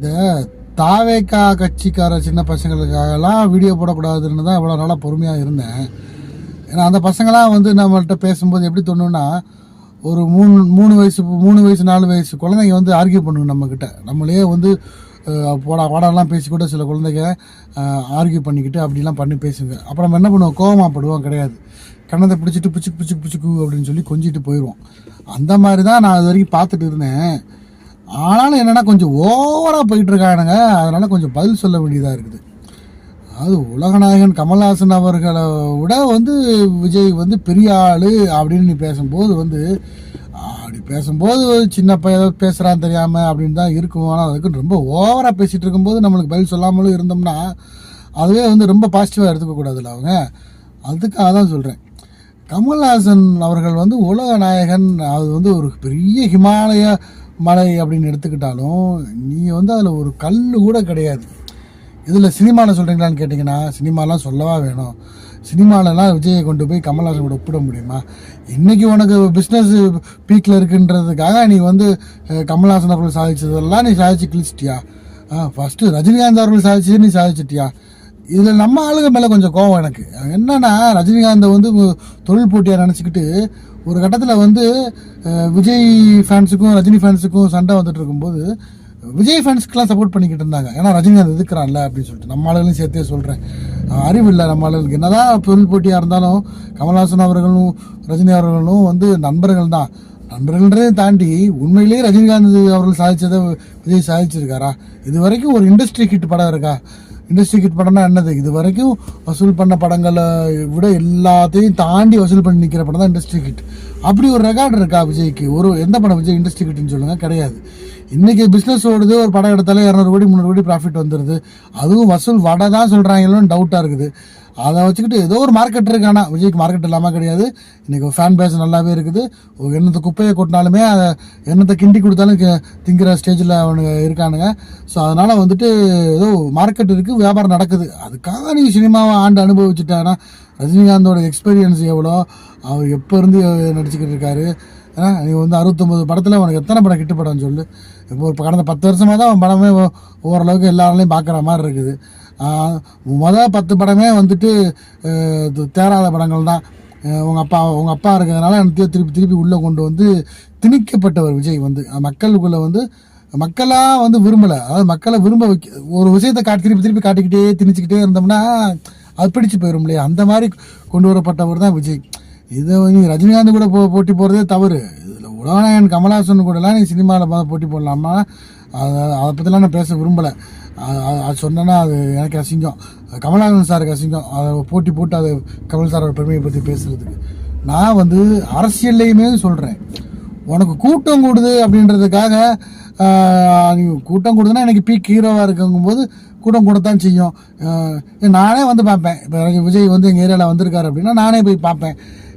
இந்த தாவேக்கா கட்சிக்கார சின்ன பசங்களுக்காகலாம் வீடியோ போடக்கூடாதுன்னு தான் இவ்வளோ நாளாக பொறுமையாக இருந்தேன். ஏன்னா அந்த பசங்களாம் வந்து நம்மள்கிட்ட பேசும்போது எப்படி தோணுன்னா ஒரு மூணு மூணு வயசு மூணு வயசு நாலு வயசு குழந்தைங்க வந்து ஆர்கியூ பண்ணுங்க நம்மக்கிட்ட நம்மளே வந்து அஹ், போடா வாடாலாம் பேசி கூட சில குழந்தைங்க ஆர்கியூ பண்ணிக்கிட்டு அப்படிலாம் பண்ணி பேசுங்க. அப்புறம் நம்ம என்ன பண்ணுவோம்? கோவமாப்படுவோம் கிடையாது. கண்ணத்தை பிடிச்சிட்டு பிச்சுக்கு பிச்சுக்கு பிச்சுக்கு அப்படின்னு சொல்லி கொஞ்சிட்டு போயிடுவோம் அந்த மாதிரி தான் நான் அது வரைக்கும் பார்த்துட்டு இருந்தேன். ஆனாலும் என்னன்னா கொஞ்சம் ஓவராக போயிட்டு இருக்கானுங்க அதனால கொஞ்சம் பதில் சொல்ல வேண்டியதாக இருக்குது. அது உலகநாயகன் கமல்ஹாசன் அவர்களை விட வந்து விஜய் வந்து பெரிய ஆள் அப்படின்னு நீ பேசும்போது வந்து அப்படி பேசும்போது ஒரு சின்ன பையன் பேசுகிறான் தெரியாமல் அப்படின்னு தான் இருக்கும். ஆனால் அதுக்கு ரொம்ப ஓவராக பேசிகிட்டு இருக்கும்போது நம்மளுக்கு பதில் சொல்லாமலும் இருந்தோம்னா அதுவே வந்து ரொம்ப பாசிட்டிவாக எடுத்துக்கக்கூடாதுல்ல அவங்க. அதுக்காக தான் சொல்கிறேன் கமல்ஹாசன் அவர்கள் வந்து உலக நாயகன் அது வந்து ஒரு பெரிய ஹிமாலய மலை அப்படின்னு எடுத்துக்கிட்டாலும் நீங்கள் வந்து அதில் ஒரு கல் கூட கிடையாது. இதில் சினிமாவில் சொல்கிறீங்களான்னு கேட்டிங்கன்னா சினிமாலாம் சொல்லவா வேணும்? சினிமாலலாம் விஜயை கொண்டு போய் கமல்ஹாசன் கூட ஒப்பிட முடியுமா? இன்றைக்கி உனக்கு பிஸ்னஸ் பீக்கில் இருக்குன்றதுக்காக நீ வந்து கமல்ஹாசன் அவர்கள் சாதிச்சதெல்லாம் நீ சாதிச்சு கிழிச்சிட்டியா? ஃபஸ்ட்டு ரஜினிகாந்த் அவர்கள் சாதிச்சது நீ சாதிச்சிட்டியா? இதில் நம்ம ஆளுங்க மேலே கொஞ்சம் கோவம் எனக்கு. என்னன்னா ரஜினிகாந்தை வந்து தொழில் போட்டியாக நினச்சிக்கிட்டு ஒரு கட்டத்தில் வந்து விஜய் ஃபேன்ஸுக்கும் ரஜினி ஃபேன்ஸுக்கும் சண்டை வந்துட்டு இருக்கும்போது விஜய் ஃபேன்ஸ்க்குலாம் சப்போர்ட் பண்ணிக்கிட்டு இருந்தாங்க. ஏன்னா ரஜினிகாந்த் எதுக்குறான்ல அப்படின்னு சொல்லிட்டு. நம்ம ஆளுகளையும் சேர்த்தே சொல்கிறேன் அறிவு இல்லை நம்ம ஆளுகளுக்கு. என்னதான் தொழில் போட்டியாக இருந்தாலும் கமல்ஹாசன் அவர்களும் ரஜினி அவர்களும் வந்து நண்பர்கள் தான். நண்பர்கள்ன்றதை தாண்டி உண்மையிலேயே ரஜினிகாந்த் அவர்கள் சாதிச்சதை விஜய் சாதிச்சிருக்காரா? இது வரைக்கும் ஒரு இண்டஸ்ட்ரி கிட் படம் இருக்கா? இண்டஸ்ட்ரி ஹிட் படம்னா என்னது? இது வரைக்கும் வசூல் பண்ண படங்களை விட எல்லாத்தையும் தாண்டி வசூல் பண்ணி நிற்கிற படம் தான் இண்டஸ்ட்ரி கிட் அப்படி ஒரு ரெக்கார்டு இருக்கா விஜய்க்கு? ஒரு எந்த படம் விஜய் இண்டஸ்ட்ரி கிட்னு சொல்லுங்க? கிடையாது. இன்னைக்கு பிஸ்னஸ் ஓடுது ஒரு படம் எடுத்தாலே இரநூறு கோடி முந்நூறு கோடி ப்ராஃபிட் வந்துடுது அதுவும் வசூல் வடை தான் சொல்கிறாங்களோன்னு டவுட்டாக இருக்குது. அதை வச்சுக்கிட்டு ஏதோ ஒரு மார்க்கெட் இருக்கானா விஜய்க்கு மார்க்கெட் இல்லாமல் கிடையாது. இன்றைக்கி ஃபேன் பேஸ் நல்லாவே இருக்குது. என்னத்தை குப்பையை கொட்டினாலுமே அதை என்னத்தை கிண்டி கொடுத்தாலும் திங்கிற ஸ்டேஜில் அவனுங்க இருக்கானுங்க. ஸோ அதனால் வந்துட்டு ஏதோ மார்க்கெட் இருக்குது வியாபாரம் நடக்குது. அதுக்காக நீ சினிமாவை ஆண்டு அனுபவிச்சுட்டானா ரஜினிகாந்தோட எக்ஸ்பீரியன்ஸ் எவ்வளோ? அவர் எப்போ இருந்து நடிச்சுக்கிட்டு இருக்காரு? ஏன்னா நீ வந்து அறுபத்தொம்பது படத்தில் உனக்கு எத்தனை படம் கிட்டு படம்னு சொல்லு. இப்போ கடந்த பத்து வருஷமாக தான் அவன் படமே ஓரளவுக்கு எல்லாராலையும் பார்க்குற மாதிரி இருக்குது. மொதல் பத்து படமே வந்துட்டு தேராத படங்கள் தான். உங்கள் அப்பா உங்கள் அப்பா இருக்கிறதுனால எனக்கு திருப்பி திருப்பி உள்ளே கொண்டு வந்து திணிக்கப்பட்டவர் விஜய் வந்து. மக்களுக்குள்ளே வந்து மக்களாக வந்து விரும்பலை. அதாவது மக்களை விரும்ப வைக்க ஒரு விஷயத்தை காட்டி திருப்பி திருப்பி காட்டிக்கிட்டே திணிச்சுக்கிட்டே இருந்தோம்னா அது பிடிச்சு போயிடும் இல்லையா? அந்த மாதிரி கொண்டு வரப்பட்டவர் தான் விஜய். இதை நீ ரஜினிகாந்த் கூட போ போட்டி போடுறதே தவறு. இதில் உலகநாயகன் கமல்ஹாசன் கூடலாம் நீ சினிமாவில் போட்டி போடலாமா? அதை அதை பற்றிலாம் நான் பேச விரும்பலை. அது சொன்னேன்னா அது எனக்கு அசிங்கம். கமல்ஹாசன் சாருக்கு அசிங்கம். அதை போட்டி போட்டு அது கமல் சாரோட பெருமையை பற்றி பேசுகிறதுக்கு நான் வந்து அரசியல்லையுமே சொல்கிறேன் உனக்கு கூட்டம் கூடுது அப்படின்றதுக்காக நீ கூட்டம் கூடுதுன்னா எனக்கு பீக் ஹீரோவாக இருக்குங்கும்போது கூட்டம் கூடத்தான் செய்யும். நானே வந்து பார்ப்பேன். இப்போ விஜய் வந்து எங்கள் ஏரியாவில் வந்திருக்காரு அப்படின்னா நானே போய் பார்ப்பேன்.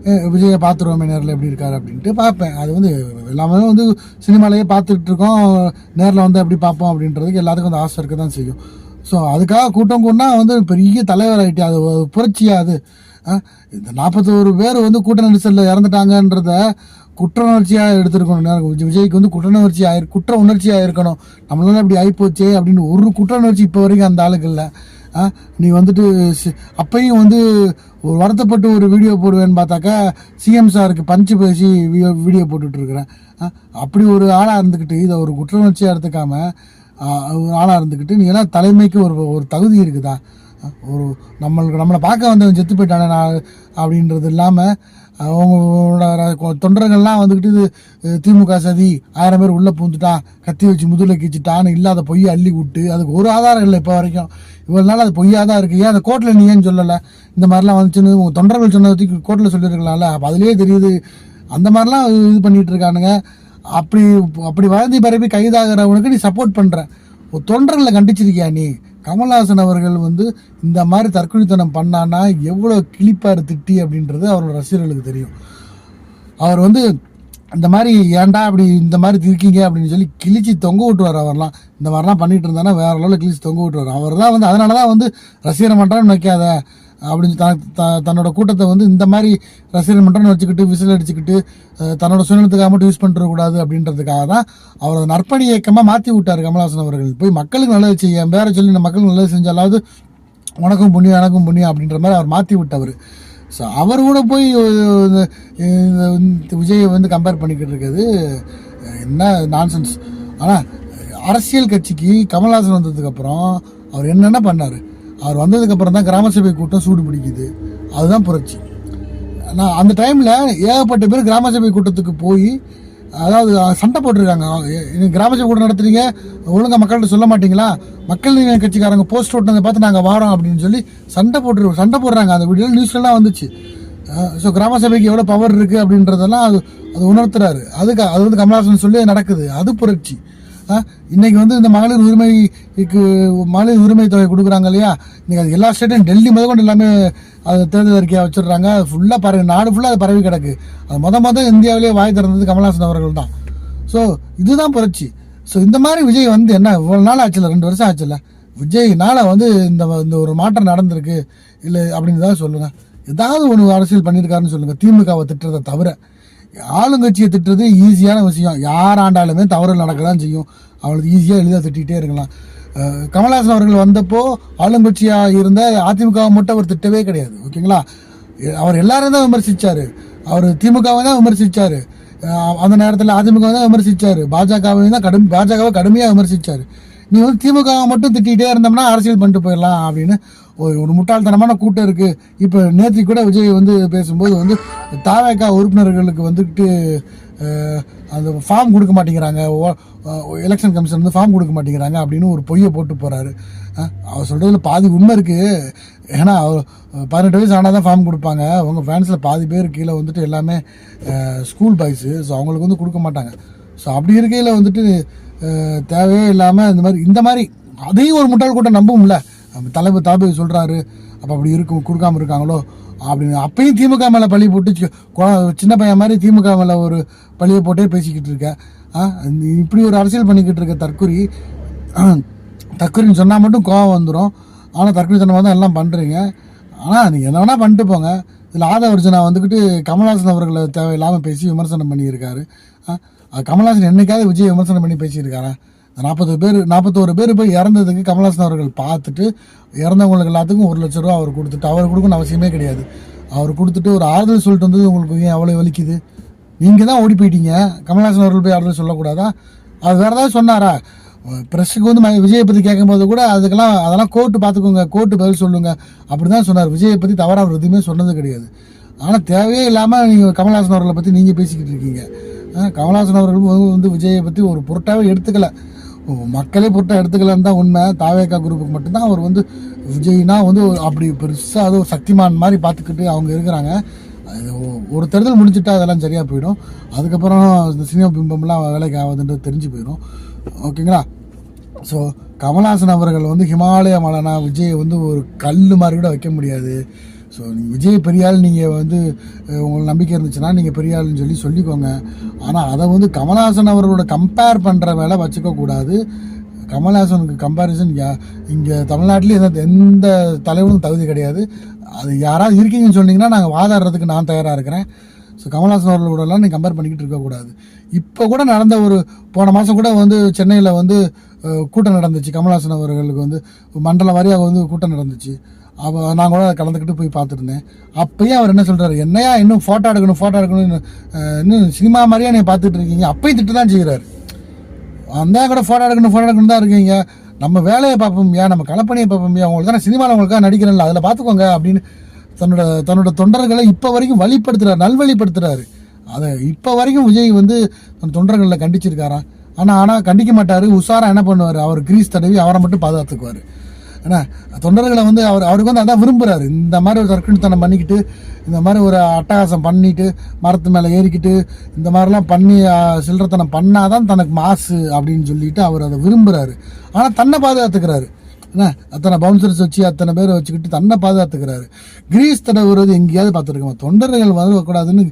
விஜயை பார்த்துருவோமே நேரில் எப்படி இருக்காரு அப்படின்ட்டு பார்ப்பேன். அது வந்து எல்லாமே வந்து சினிமாலேயே பார்த்துட்டு இருக்கோம். நேரில் வந்து எப்படி பார்ப்போம் அப்படின்றதுக்கு எல்லாத்துக்கும் வந்து ஆசை இருக்க தான் செய்யும். ஸோ அதுக்காக கூட்டம் கூடனா வந்து பெரிய தலைவர் ஆகிட்டு அது புரட்சியாக அது. ஆ, இந்த நாற்பத்தோரு பேர் வந்து கூட்ட நெரிசலில் இறந்துட்டாங்கன்றத குற்ற உணர்ச்சியாக விஜய்க்கு வந்து குற்ற உணர்ச்சி ஆயிரு குற்ற உணர்ச்சியாக இருக்கணும் நம்மளால இப்படி ஆகிப்போச்சே அப்படின்னு ஒரு குற்ற உணர்ச்சி இப்போ வரைக்கும் அந்த ஆளுக்கு இல்லை. ஆ, நீ வந்துட்டு சி- வந்து ஒரு வருத்தப்பட்டு ஒரு வீடியோ போடுவேன்னு பார்த்தாக்கா சிஎம் சாருக்கு பஞ்சு பேசி வீடியோ வீடியோ போட்டுட்ருக்குறேன். அப்படி ஒரு ஆளாக இருந்துக்கிட்டு இதை ஒரு குற்றணர்ச்சியாக எடுத்துக்காம ஒரு ஆளாக இருந்துக்கிட்டு நீ எல்லாம் தலைமைக்கு ஒரு ஒரு தகுதி இருக்குதா? ஒரு நம்மளுக்கு நம்மளை பார்க்க வந்தவன் செத்து போயிட்டானே நான் அப்படின்றது இல்லாமல் அவங்களோட தொண்டர்கள்லாம் வந்துக்கிட்டு இது, திமுக சதி ஆயிரம் பேர் உள்ளே பூந்துட்டான் கத்தி வச்சு முதுகில் கிச்சிட்டான்னு இல்லாத பொய்யை அள்ளி விட்டு அதுக்கு ஒரு ஆதாரம் இல்லை இப்போ வரைக்கும். இவ்வளோ நாள் அது பொய்யாக தான் இருக்குது ஏன் அந்த கோர்ட்டில் நீ ஏன்னு சொல்லலை? இந்த மாதிரிலாம் வந்துச்சுன்னு உங்கள் தொண்டர்கள் சொன்னதை கோர்ட்டில் சொல்லியிருக்கலாம்ல. அப்போ அதுலேயே தெரியுது. அந்த மாதிரிலாம் இது பண்ணிகிட்டு இருக்கானுங்க. அப்படி அப்படி வளர்ந்து பரப்பி கைதாகிறவனுக்கு நீ சப்போர்ட் பண்ணுற தொண்டர்களை கண்டிச்சிருக்கியா நீ? கமல்ஹாசன் அவர்கள் வந்து இந்த மாதிரி தற்கொலைத்தனம் பண்ணான்னா எவ்வளோ கிளிப்பார் திட்டி அப்படின்றது அவரோட ரசிகர்களுக்கு தெரியும். அவர் வந்து இந்த மாதிரி ஏன்டா அப்படி இந்த மாதிரி இருக்கீங்க அப்படின்னு சொல்லி கிழிச்சு தொங்க விட்டுவார் அவர்லாம். இந்த மாதிரிலாம் பண்ணிட்டு இருந்தானா வேற லெவலில் கிழிச்சு தொங்க விட்டுவார். அவர் தான் வந்து அதனால தான் வந்து ரசிகரை பண்ணுறான்னு நினைக்காத. அப்படின்னு த தன்னோட கூட்டத்தை வந்து இந்த மாதிரி ரசிகர் மன்றம் வச்சுக்கிட்டு விசில் அடிச்சுக்கிட்டு தன்னோட சுயநலத்துக்காக மட்டும் யூஸ் பண்ணிடக்கூடாது அப்படின்றதுக்காக தான் அவர் நற்பணி இயக்கமாக மாற்றி விட்டார் கமலஹாசன் அவர்கள். போய் மக்களுக்கு நல்லது செய்ய வேற சொல்லி இந்த மக்களுக்கு நல்லது செஞ்சாலாவது உனக்கும் புண்ணியம் எனக்கும் புண்ணியம் அப்படின்ற மாதிரி அவர் மாற்றி விட்டவர். ஸோ அவர் கூட போய் இந்த- இந்த விஜயை வந்து கம்பேர் பண்ணிக்கிட்டு இருக்கிறது என்ன நான்சென்ஸ் ஆனால் அரசியல் கட்சிக்கு கமல்ஹாசன் வந்ததுக்கப்புறம் அவர் என்னென்ன பண்ணார்? அவர் வந்ததுக்கப்புறம் தான் கிராம சபை கூட்டம் சூடு பிடிக்குது. அதுதான் புரட்சி. நான் அந்த டைமில் ஏகப்பட்ட பேர் கிராம சபை கூட்டத்துக்கு போய் அதாவது சண்டை போட்டிருக்காங்க. நீங்கள் கிராம சபை கூட்டம் நடத்துறீங்க ஒழுங்காக மக்கள்கிட்ட சொல்ல மாட்டீங்களா? மக்கள் நீதி கட்சிக்காரங்க போஸ்ட் ஓட்டினதை பார்த்து நாங்கள் வாரோம் அப்படின்னு சொல்லி சண்டை போட்டு சண்டை போடுறாங்க. அந்த வீடியோ நியூஸ்லாம் வந்துச்சு. ஸோ கிராம சபைக்கு எவ்வளோ பவர் இருக்குது அப்படின்றதெல்லாம் அது அது உணர்த்துறாரு. அதுக்கு அது வந்து கமல்ஹாசன் சொல்லி நடக்குது. அது புரட்சி. ஆ, இன்னைக்கு வந்து இந்த மகளிர் உரிமைக்கு மகளிர் உரிமை தொகை கொடுக்குறாங்க இல்லையா? இன்னைக்கு அது எல்லா ஸ்டேட்டும் டெல்லி முதற்கொண்டு எல்லாமே அது தேர்தல் அறிக்கையாக வச்சிடுறாங்க ஃபுல்லாக பரவி நாடு ஃபுல்லாக அது பரவி கிடக்கு. அது மொதல் மொதல் இந்தியாவிலேயே வாய் திறந்தது கமல்ஹாசன் அவர்கள் தான். ஸோ இதுதான் புரட்சி. ஸோ இந்த மாதிரி விஜய் வந்து என்ன இவ்வளோ நாள் ஆச்சுல ரெண்டு வருஷம் ஆச்சுல விஜய்னால வந்து இந்த இந்த ஒரு மாற்றம் நடந்திருக்கு. இல்லை அப்படின்னு தான் சொல்லுங்கள் ஏதாவது ஒன்று அரசியல் பண்ணியிருக்காருன்னு சொல்லுங்கள் திமுகவை திட்டுறதை தவிர. ஆளுங்கட்சியை திட்டுறது ஈஸியான விஷயம். யார் ஆண்டாலுமே தவறு நடக்க தான் செய்யும். அவளுக்கு ஈஸியாக எளிதாக திட்டிகிட்டே இருக்கலாம். கமல்ஹாசன் அவர்கள் வந்தப்போ ஆளுங்கட்சியாக இருந்த அதிமுகவை மட்டும் அவர் திட்டவே கிடையாது. ஓகேங்களா? எ- அவர் எல்லாரும் தான் விமர்சித்தார் அவர் திமுகவை தான் விமர்சித்தார் அந்த நேரத்தில் அதிமுக தான் விமர்சித்தார் பாஜகவை தான் கடும் பாஜகவை கடுமையாக விமர்சித்தார் நீ வந்து திமுகவை மட்டும் திட்டிகிட்டே இருந்தோம்னா அரசியல் பண்ணிட்டு போயிடலாம் அப்படின்னு ஒரு ஒரு முட்டாள்தனமான கூட்டம் இருக்கு. இப்போ நேற்று கூட விஜய் வந்து பேசும்போது வந்து தாவேக்கா உறுப்பினர்களுக்கு வந்துட்டு அந்த ஃபார்ம் கொடுக்க மாட்டேங்கிறாங்க. எலெக்ஷன் கமிஷன் வந்து ஃபார்ம் கொடுக்க மாட்டேங்கிறாங்க அப்படின்னு ஒரு பொய்யை போட்டு போறாரு. அவர் சொல்றதுல பாதி உண்மை இருக்கு. ஏன்னா அவர் பதினெட்டு வயசு ஆனால் தான் ஃபார்ம் கொடுப்பாங்க. அவங்க ஃபேன்ஸில் பாதி பேர் கீழே வந்துட்டு எல்லாமே ஸ்கூல் பாய்ஸு ஸோ அவங்களுக்கு வந்து கொடுக்க மாட்டாங்க. ஸோ அப்படி இருக்கையில் வந்துட்டு தேவையே இல்லாமல் இந்த மாதிரி இந்த மாதிரி அதையும் ஒரு முட்டாள் கூட்டம் நம்பும்ல. தலைவர் தளபதி சொல்கிறாரு அப்போ அப்படி இருக்கும் கொடுக்காமல் இருக்காங்களோ அப்படின்னு. அப்பயும் திமுக மேலே பழி போட்டு சின்ன பையன் மாதிரி திமுக மேலே ஒரு பழியை போட்டே பேசிக்கிட்டு இருக்கேன் ஆ, நீ இப்படி ஒரு அரசியல் பண்ணிக்கிட்டு இருக்க தற்குறி தற்குறின்னு சொன்னால் மட்டும் கோவம் வந்துடும் ஆனால் தற்குறி தனமாக தான் எல்லாம் பண்ணுறீங்க ஆனால் நீங்கள் என்ன வேணால் பண்ணிட்டு போங்க. இதில் ஆதவர்ஜனா வந்துக்கிட்டு கமல்ஹாசன் அவர்களை தேவையில்லாமல் பேசி விமர்சனம் பண்ணியிருக்காரு. ஆ, கமல்ஹாசன் என்னைக்காவது விஜய் விமர்சனம் பண்ணி பேசியிருக்காரா? நாற்பது பேர் நாற்பத்தோரு பேர் போய் இறந்ததுக்கு கமல்ஹாசன் அவர்கள் பார்த்துட்டு இறந்தவங்களுக்கு எல்லாத்துக்கும் ஒரு லட்ச ரூபா அவர் கொடுத்துட்டு அவர் கொடுக்கணும் அவசியமே கிடையாது. அவர் கொடுத்துட்டு ஒரு ஆறுதல் சொல்லிட்டு வந்தது உங்களுக்கு ஏன் அவ்வளோ வலிக்குது? நீங்கள் தான் ஓடி போயிட்டீங்க. கமல்ஹாசன் அவர்கள் போய் ஆறுதல் சொல்லக்கூடாதா? அது வேறு ஏதாவது சொன்னாரா? ப்ரெஸ்ஸுக்கு வந்து விஜயை பற்றி கேட்கும்போது கூட அதுக்கெல்லாம் அதெல்லாம் கோர்ட்டு பார்த்துக்கோங்க கோர்ட்டு பதில் சொல்லுங்க. அப்படி தான் சொன்னார். விஜயை பற்றி தவறாக அவர் எதுவுமே சொன்னது கிடையாது. ஆனால் தேவையே இல்லாமல் நீங்கள் கமல்ஹாசன் அவர்களை பற்றி நீங்கள் பேசிக்கிட்டு இருக்கீங்க. கமல்ஹாசன் அவர்கள் வந்து- விஜயை பற்றி ஒரு பொருட்டாகவே எடுத்துக்கலை. மக்களே பொருட்டா எடுத்துக்கலன்னு தான் உண்மை. தாவேக்கா குரூப்புக்கு மட்டும்தான் அவர் வந்து விஜய்னா வந்து அப்படி பெருசாக அதுவும் சக்திமான் மாதிரி பார்த்துக்கிட்டு அவங்க இருக்கிறாங்க. ஒரு தேர்தல் முடிஞ்சிட்டா அதெல்லாம் சரியாக போயிடும். அதுக்கப்புறம் இந்த சினிமா பிம்பம்லாம் வேலைக்கு ஆகுதுன்றது தெரிஞ்சு போயிடும். ஓகேங்களா? ஸோ கமல்ஹாசன் அவர்கள் வந்து ஹிமாலய மலனா விஜய் வந்து ஒரு கல் மாதிரி கூட வைக்க முடியாது. ஸோ நீங்கள் விஜய் பெரியால் நீங்கள் வந்து உங்களுக்கு நம்பிக்கை இருந்துச்சுன்னா நீங்கள் பெரியாள்னு சொல்லி சொல்லிக்கோங்க. ஆனால் அதை வந்து கமல்ஹாசன் அவர்களோட கம்பேர் பண்ணுற வேலை வச்சுக்கக்கூடாது கமல்ஹாசனுக்கு கம்பாரிசன் யா இங்கே தமிழ்நாட்டிலே எந்த எந்த தலைவனும் தகுதி கிடையாது. அது யாராவது இருக்கீங்கன்னு சொன்னீங்கன்னா நாங்கள் வாதாடுறதுக்கு நான் தயாராக இருக்கிறேன். ஸோ கமல்ஹாசன் அவர்களோடலாம் நீங்கள் கம்பேர் பண்ணிக்கிட்டு இருக்கக்கூடாது இப்போ கூட நடந்த ஒரு போன மாதம் கூட வந்து சென்னையில் வந்து கூட்டம் நடந்துச்சு. கமல்ஹாசன் அவர்களுக்கு வந்து மண்டல வாரியாக வந்து கூட்டம் நடந்துச்சு. அப்போ நான் கூட கலந்துக்கிட்டு போய் பார்த்துருந்தேன். அப்பயும் அவர் என்ன சொல்கிறாரு என்னையா இன்னும் ஃபோட்டோ எடுக்கணும் ஃபோட்டோ எடுக்கணும் இன்னும் சினிமா மாதிரியே நீ பார்த்துட்டு இருக்கீங்க? அப்பயும் திட்டு தான் செய்கிறாரு அந்த கூட ஃபோட்டோ எடுக்கணும் ஃபோட்டோ எடுக்கணும் தான் இருக்கீங்க. நம்ம வேலையை பார்ப்போம்யா நம்ம களப்பணியை பார்ப்போம்யா உங்களுக்கு தான் சினிமாவில் உங்களுக்காக நடிக்கிறேன்ல அதில் பார்த்துக்கோங்க அப்படின்னு தன்னோட தன்னோட தொண்டர்களை இப்போ வரைக்கும் வழிப்படுத்துகிறார் நல்வழிப்படுத்துகிறாரு அதை இப்போ வரைக்கும் விஜய் வந்து தன் தொண்டர்களில் கண்டிச்சிருக்காராம். ஆனால் ஆனால் கண்டிக்க மாட்டார். உஷாரா என்ன பண்ணுவார்? அவர் கிரீஸ் தடவி அவரை மட்டும் பாதுகாத்துக்குவார். ஏன்னா தொண்டர்களை வந்து அவர் அவருக்கு வந்து அதான் விரும்புகிறாரு இந்த மாதிரி ஒரு தற்கொலைத்தனம் பண்ணிக்கிட்டு இந்த மாதிரி ஒரு அட்டகாசம் பண்ணிட்டு மரத்து மேலே ஏறிக்கிட்டு இந்த மாதிரிலாம் பண்ணி சில்லறத்தனம் பண்ணால் தான் தனக்கு மாசு அப்படின்னு சொல்லிட்டு அவர் அதை விரும்புகிறாரு ஆனால் தன்னை பாதுகாத்துக்கிறாரு. என்ன அத்தனை பவுன்சர்ஸ் வச்சு அத்தனை பேரை வச்சுக்கிட்டு தன்னை பாதுகாத்துக்கிறாரு. கிரீஸ் தடவுறது எங்கேயாவது பார்த்துருக்கோம்? தொண்டர்கள் வரக்கூடாதுன்னு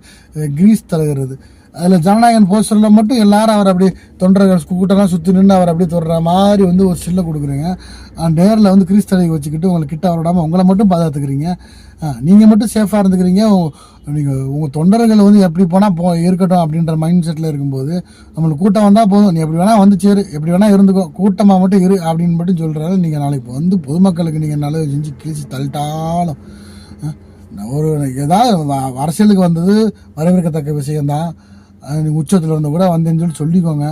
கிரீஸ் தடவுறது அதில் ஜனநாயகன் போஸ்டரில் மட்டும் எல்லாரும் அவர் அப்படி தொண்டர்கள் கூட்டம்லாம் சுற்றி நின்று அவர் அப்படியே தொடுற மாதிரி வந்து ஒரு சில்லை கொடுக்குறீங்க. நேரில் வந்து கிறிஸ்தலை வச்சுக்கிட்டு உங்களை கிட்ட வரவிடாமல் உங்களை மட்டும் பாதுகாத்துக்கிறீங்க. நீங்கள் மட்டும் சேஃபாக இருந்துக்கிறீங்க. நீங்கள் உங்கள் தொண்டர்கள் வந்து எப்படி போனால் போ இருக்கட்டும் அப்படின்ற மைண்ட் செட்டில் இருக்கும்போது நம்மளுக்கு கூட்டம் வந்தால் போதும். நீ எப்படி வேணால் வந்து சேரு எப்படி வேணால் இருந்துக்கோ கூட்டமாக மட்டும் இரு அப்படின்னு மட்டும் சொல்கிறாரு நீங்கள் நாளைக்கு வந்து பொதுமக்களுக்கு நீங்கள் நல்லது செஞ்சு கிழிச்சு தள்ளிட்டாலும் ஒரு ஏதாவது வ- அரசியலுக்கு வந்தது வரவேற்கத்தக்க விஷயம்தான். உச்சத்தில் இருந்த கூட வந்தேன்னு சொல்லி சொல்லிக்கோங்க.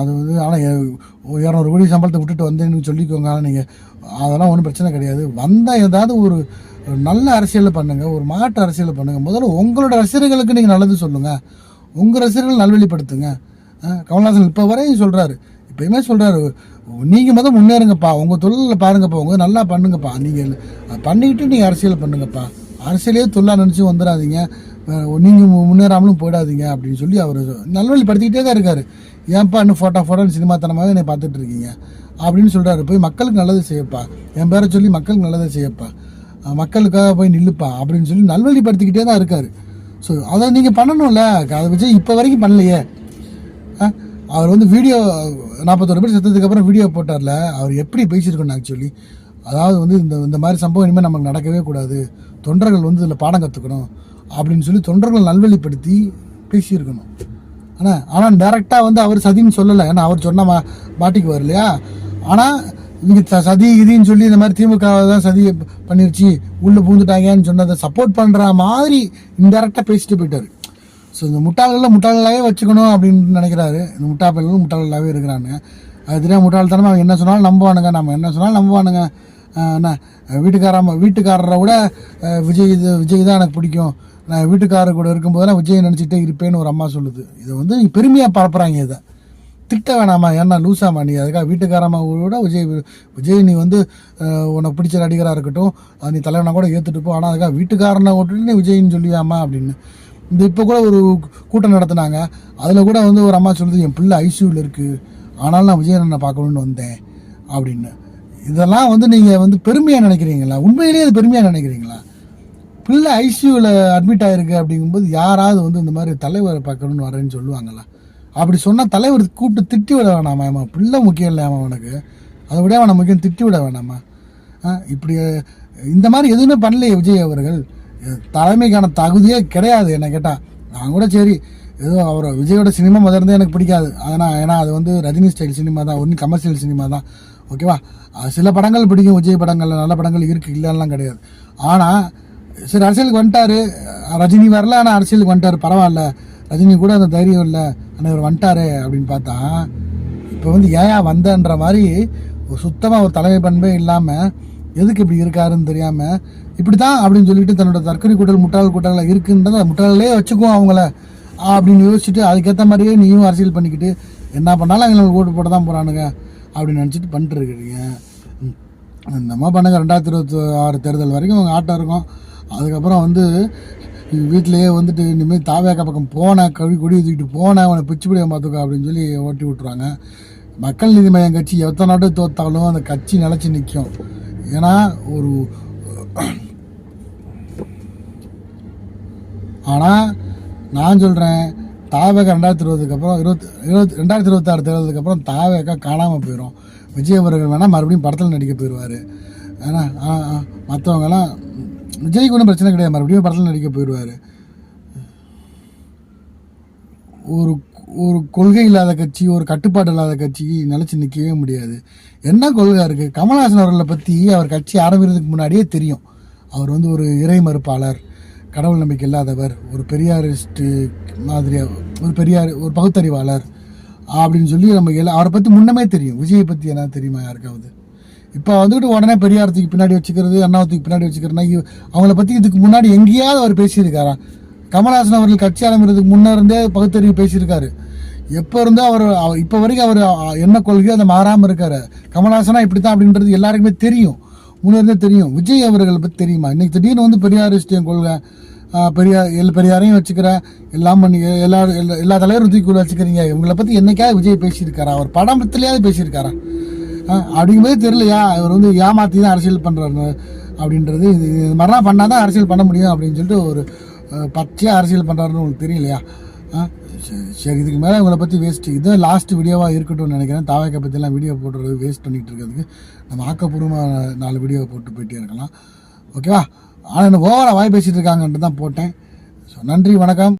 அது வந்து ஆனால் இரநூறு கோடி சம்பளத்தை விட்டுட்டு வந்தேன்னு சொல்லிக்கோங்க. ஆனால் நீங்கள் அதெல்லாம் ஒன்றும் பிரச்சனை கிடையாது. வந்தால் ஏதாவது ஒரு நல்ல அரசியலில் பண்ணுங்கள் ஒரு மாற்று அரசியலில் பண்ணுங்கள் முதல்ல உங்களோட ரசிகர்களுக்கு நீங்கள் நல்லது சொல்லுங்கள் உங்கள் ரசிகர்கள் நல்வழிப்படுத்துங்க கமல்ஹாசன் இப்போ வரையும் சொல்கிறாரு இப்பயுமே சொல்கிறாரு நீங்கள் முதல் முன்னேறுங்கப்பா. உங்கள் தொழிலில் பாருங்கப்பா. உங்கள் நல்லா பண்ணுங்கப்பா. நீங்கள் பண்ணிக்கிட்டு நீங்கள் அரசியல் பண்ணுங்கப்பா. அரசியலே தொழிலாக நினச்சி வந்துடாதீங்க. நீங்கள் முன்னேறாமலும் போயிடாதீங்க அப்படின்னு சொல்லி அவர் நல்வழிப்படுத்திக்கிட்டே தான் இருக்கார். ஏன்ப்பா இன்னும் ஃபோட்டோ ஃபோட்டோன்னு சினிமா தனமாக என்னை பார்த்துட்டு இருக்கீங்க? அப்படின்னு சொல்கிறாரு போய் மக்களுக்கு நல்லது செய்யப்பா. என் பேரை சொல்லி மக்களுக்கு நல்லதை செய்யப்பா. மக்களுக்காக போய் நில்லுப்பா அப்படின்னு சொல்லி நல்வழிப்படுத்திக்கிட்டே தான் இருக்கார். ஸோ அதை நீங்கள் பண்ணணும்ல. அதை வச்சு இப்போ வரைக்கும் பண்ணலையே. ஆ? அவர் வந்து வீடியோ நாற்பத்தோரு பேர் செத்ததுக்கு அப்புறம் வீடியோ போட்டார்ல. அவர் எப்படி பேசியிருக்கணும் ஆக்சுவலி அதாவது வந்து இந்த இந்த மாதிரி சம்பவம் இனிமேல் நமக்கு நடக்கவே கூடாது. தொண்டர்கள் வந்து இதில் பாடம் கற்றுக்கணும் அப்படின்னு சொல்லி தொண்டர்கள் நல்வழிப்படுத்தி பேசியிருக்கணும். ஆனால் ஆனால் டேரெக்டாக வந்து அவர் சதின்னு சொல்லலை. ஏன்னா அவர் சொன்ன மா மாட்டிக்கு வரலையா ஆனால் இங்கே ச- சதி இதுன்னு சொல்லி இந்த மாதிரி திமுக தான் சதி பண்ணிருச்சு. உள்ளே பூந்துட்டாங்கன்னு சொன்னதை சப்போர்ட் பண்ணுற மாதிரி இன்டெரக்டாக பேசிட்டு போயிட்டார். ஸோ இந்த முட்டாள்களில் முட்டாளாவே வச்சுக்கணும் அப்படின்னு நினைக்கிறாரு. இந்த முட்டா பையன்களும் முட்டாளாவே இருக்கிறாங்க. அது தெரியாம முட்டாள்தனமாக அவங்க என்ன சொன்னாலும் நம்புவானுங்க. நம்ம என்ன சொன்னாலும் நம்புவானுங்க. என்ன வீட்டுக்காரம்ம வீட்டுக்காரரை விட விஜய் இது விஜய் தான் எனக்கு பிடிக்கும். நான் வீட்டுக்காரர் கூட இருக்கும்போதெல்லாம் விஜய் நினச்சிட்டே இருப்பேன்னு ஒரு அம்மா சொல்லுது. இதை வந்து பெருமையாக பரப்புறாங்க இதை. திட்ட வேணாமா? ஏன்னா லூசாமா நீ. அதுக்காக வீட்டுக்காரம்மா கூட விஜய் விஜய் நீ வந்து உனக்கு பிடிச்ச நடிகராக இருக்கட்டும். அது நீ தலைவனா கூட ஏற்றுட்டு போ. ஆனால் அதுக்காக வீட்டுக்காரனை விட்டுட்டு நீ விஜய்னு சொல்லியாமா அப்படின்னு. இந்த இப்போ கூட ஒரு கூட்டம் நடத்துனாங்க. அதில் கூட வந்து ஒரு அம்மா சொல்லுது என் பிள்ளை ஐசியூவில் இருக்குது ஆனாலும் நான் விஜயனை பார்க்கணுன்னு வந்தேன். அப்படின்னு. இதெல்லாம் வந்து நீங்கள் வந்து பெருமையாக நினைக்கிறீங்களா? உண்மையிலேயே அது பெருமையாக நினைக்கிறீங்களா? பிள்ளை ஐசியூவில் அட்மிட் ஆயிருக்கு அப்படிங்கும்போது யாராவது வந்து இந்த மாதிரி தலைவரை பார்க்கணும்னு வரேன்னு சொல்லுவாங்களா அப்படி சொன்னால் தலைவர் கூப்பிட்டு திட்டி விட வேணாமா ஏமா பிள்ளை முக்கியம் இல்லையாமா உனக்கு? அதை விட அவனை முக்கியம் திட்டி விட வேணாமா? இப்படி இந்த மாதிரி எதுவுமே பண்ணலையே விஜய் அவர்கள். தலைமைக்கான தகுதியே கிடையாது என்னை கேட்டால் நான் கூட சரி ஏதோ அவர் விஜயோட சினிமா முதல்ல எனக்கு பிடிக்காது. அதனால் ஏன்னா அது வந்து ரஜினி ஸ்டைல் சினிமா தான் ஒன்றும் கமர்ஷியல் சினிமா தான். ஓகேவா சில படங்கள் பிடிக்கும் விஜய் படங்கள் நல்ல படங்கள் இருக்குது இல்லைலாம் கிடையாது. ஆனால் சரி அரசியலுக்கு வந்துட்டாரு. ரஜினி வரல ஆனால் அரசியலுக்கு வந்துட்டாரு. பரவாயில்ல. ரஜினி கூட அந்த தைரியம் இல்லை. ஆனால் இவர் வந்துட்டாரு அப்படின்னு பார்த்தா இப்போ வந்து ஏன் வந்தன்ற மாதிரி ஒரு சுத்தமாக ஒரு தலைமை பண்பே இல்லாமல் எதுக்கு இப்படி இருக்காருன்னு தெரியாமல் இப்படி தான் அப்படின்னு சொல்லிட்டு தன்னோட தற்கொலை கூட்டல் முட்டாள் கூட்டல் இருக்குன்றத முட்டாளே வச்சுக்குவோம் அவங்கள அப்படின்னு யோசிச்சுட்டு அதுக்கேற்ற மாதிரியே நீயும் அரசியல் பண்ணிக்கிட்டு என்ன பண்ணாலும் எங்களுக்கு ஓட்டு போட தான் போகிறானுங்க அப்படின்னு நினச்சிட்டு பண்ணிட்டு இருக்கிறீங்க. என்னமோ பண்ணுங்க. ரெண்டாயிரத்தி இருபத்தி ஆறு தேர்தல் வரைக்கும் அவங்க ஆட்டம் இருக்கும். அதுக்கப்புறம் வந்து வீட்டிலேயே வந்துட்டு இனிமேல் தாவேக்கா பக்கம் போனேன் கழுவி கொடி ஊற்றிக்கிட்டு போனேன் அவனை பிச்சு பிடிக்க பார்த்துக்கோ அப்படின்னு சொல்லி ஓட்டி விட்ருவாங்க மக்கள் நீதி மையம் கட்சி எத்தனை நாட்டு தோத்தாலும் அந்த கட்சி நிலச்சி நிற்கும் ஏன்னா ஒரு ஆனால் நான் சொல்கிறேன் தாவேக்கா ரெண்டாயிரத்தி இருபதுக்கு அப்புறம் இருபத்தி இருபத்தி ரெண்டாயிரத்தி இருபத்தாறு தேர்தலுக்கு அப்புறம் தாவேக்கா காணாமல் போயிடும் விஜய் அவர்கள் வேணால் மறுபடியும் படத்தில் நடிக்க போயிடுவார் ஏன்னா மற்றவங்கெல்லாம் விஜய்க்கு ஒன்றும் பிரச்சனை கிடையாது. மறுபடியும் படத்தில் நடிக்க போயிடுவார். ஒரு ஒரு கொள்கை இல்லாத கட்சி ஒரு கட்டுப்பாடு இல்லாத கட்சி நிலச்சி நிற்கவே முடியாது. என்ன கொள்கை இருக்குது கமல்ஹாசன் அவர்களை பற்றி அவர் கட்சி ஆரம்பிக்கிறதுக்கு முன்னாடியே தெரியும். அவர் வந்து ஒரு இறை மறுப்பாளர் கடவுள் நம்பிக்கை இல்லாதவர் ஒரு பெரியாரிஸ்ட்டு மாதிரியாக ஒரு பெரியார் ஒரு பகுத்தறிவாளர் அப்படின்னு சொல்லி நம்ம அவரை பற்றி முன்னமே தெரியும். விஜயை பற்றி என்ன தெரியுமா யாருக்காவது? இப்போ வந்துட்டு உடனே பெரியாரத்துக்கு பின்னாடி வச்சுக்கிறது அண்ணாவத்துக்கு பின்னாடி வச்சுக்கிறேன்னா அவங்கள பற்றி இதுக்கு முன்னாடி எங்கேயாவது அவர் பேசியிருக்காரா கமல்ஹாசன் அவர்கள் கட்சி ஆரம்பிக்கிறதுக்கு முன்னே இருந்தே பகுத்தறிவு பேசியிருக்காரு. எப்போ இருந்தோ அவர் இப்போ வரைக்கும் அவர் என்ன கொள்கையோ அதை மாறாமல் இருக்காரு. கமல்ஹாசனா இப்படி தான் அப்படின்றது எல்லாருக்குமே தெரியும். முன்னே இருந்தே தெரியும். விஜய் அவர்களை பற்றி தெரியுமா? இன்னைக்கு திடீர்னு வந்து பெரியாரிஸ்டியம் கொள்கை பெரியார் எல் பெரியாரையும் வச்சுக்கிறேன் எல்லாம் பண்ணி எல்லா எல்லா எல்லா தலைவரும் தூக்கி உள்ள வச்சுக்கிறீங்க. இவங்களை பற்றி என்னைக்காவது விஜய் பேசியிருக்காரா? அவர் படத்துலையாவது பேசியிருக்காரா? அப்படிங்கும்போது தெரியலையா? இவர் வந்து ஏமாற்றி தான் அரசியல் பண்ணுறாரு அப்படின்றது. இது இது மாதிரிலாம் பண்ணால் தான் அரசியல் பண்ண முடியும் அப்படின்னு சொல்லிட்டு ஒரு பச்சையாக அரசியல் பண்ணுறாருன்னு உங்களுக்கு தெரியலையா? ஆ சரி சரி இதுக்கு மேலே உங்களை பற்றி வேஸ்ட் இதுதான் லாஸ்ட் வீடியோவாக இருக்கட்டும்னு நினைக்கிறேன். தாவாக்கை பற்றிலாம் வீடியோ போடுறது வேஸ்ட் பண்ணிகிட்டு இருக்கிறதுக்கு. நம்ம ஆக்கப்பூர்வமாக நாலு வீடியோ போட்டு போயிட்டே இருக்கலாம். ஓகேவா ஆனால் என்ன ஓவராக வாய் பேசிகிட்டு இருக்காங்கன்ட்டு தான் போட்டேன். ஸோ நன்றி வணக்கம்.